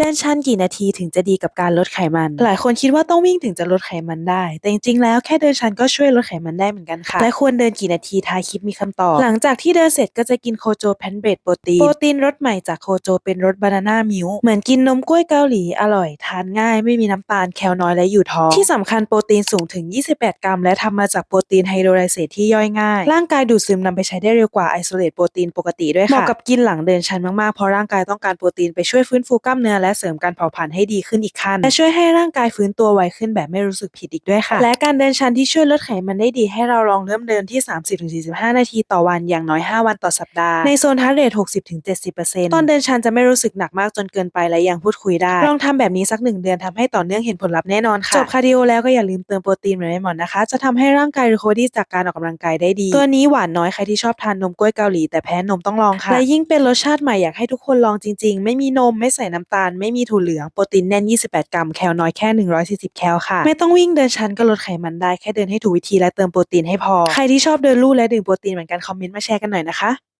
เดินชันกี่นาทีถึงจะดีกับการลดไขมัน หลายคนคิดว่าต้องวิ่งถึงจะลดไขมันได้ แต่จริงๆแล้วแค่เดินชันก็ช่วยลดไขมันได้เหมือนกันค่ะ และควรเดินกี่นาทีท้ายคลิปมีคำตอบ หลังจากที่เดินเสร็จก็จะกินโคโจแพนเบรดโปรตีน โปรตีนรสใหม่จากโคโจเป็นรสบานาน่ามิลค์เหมือนกินนมกล้วยเกาหลีอร่อยทานง่าย ไม่มีน้ำตาลแคลน้อยและอยู่ท้องที่สำคัญโปรตีนสูงถึง 28 กรัม และทำมาจากโปรตีนไฮโดรไลเซตที่ย่อยง่าย ร่างกายดูดซึมนำไปใช้ได้เร็วกว่าไอโซเลตโปรตีนปกติด้วยค่ะเหมาะกับกินหลังเดินชันมากๆเพราะร่างกายต้องการโปรตีนไปช่วยฟื้นฟูกล้ามเนื้อและและเสริมการเผาผลาญให้ดีขึ้นอีกขั้นและช่วยให้ร่างกายฟื้นตัวไวขึ้นแบบไม่รู้สึกผิดอีกด้วยค่ะ และการเดินชันที่ช่วยลดไขมันได้ดีให้เราลองเริ่มเดินที่ 30-45 นาทีต่อวันอย่างน้อย 5 วันต่อสัปดาห์ในโซนฮาร์ดเรท60-70%ตอนเดินชันจะไม่รู้สึกหนักมากจนเกินไปและยังพูดคุยได้ ลองทำแบบนี้สักหนึ่งเดือนทำให้ต่อเนื่องเห็นผลลัพธ์แน่นอนค่ะจบคาร์ดิโอแล้วก็อย่าลืมเติมโปรตีนเหมือนไม่หมดนะคะ จะทำให้ร่างกายรีคอดี้จากการออกกำลังกายได้ดี ตัวนี้หวานน้อยใครที่ชอบทานนมกล้วยเกาหลีแต่แพ้นมต้องลองค่ะและยิ่งเป็นรสชาติใหม่อยากให้ทุกคนลองจริง ๆ ไม่มีนมไม่ใส่น้ำตาลไม่มีถั่วเหลือง โปรตีนแน่น 28 กรัม แคลน้อยแค่ 140 แคลค่ะ ไม่ต้องวิ่งเดินชันก็ลดไขมันได้ แค่เดินให้ถูกวิธีและเติมโปรตีนให้พอ ใครที่ชอบเดินลู่และดื่มโปรตีนเหมือนกันคอมเมนต์มาแชร์กันหน่อยนะคะ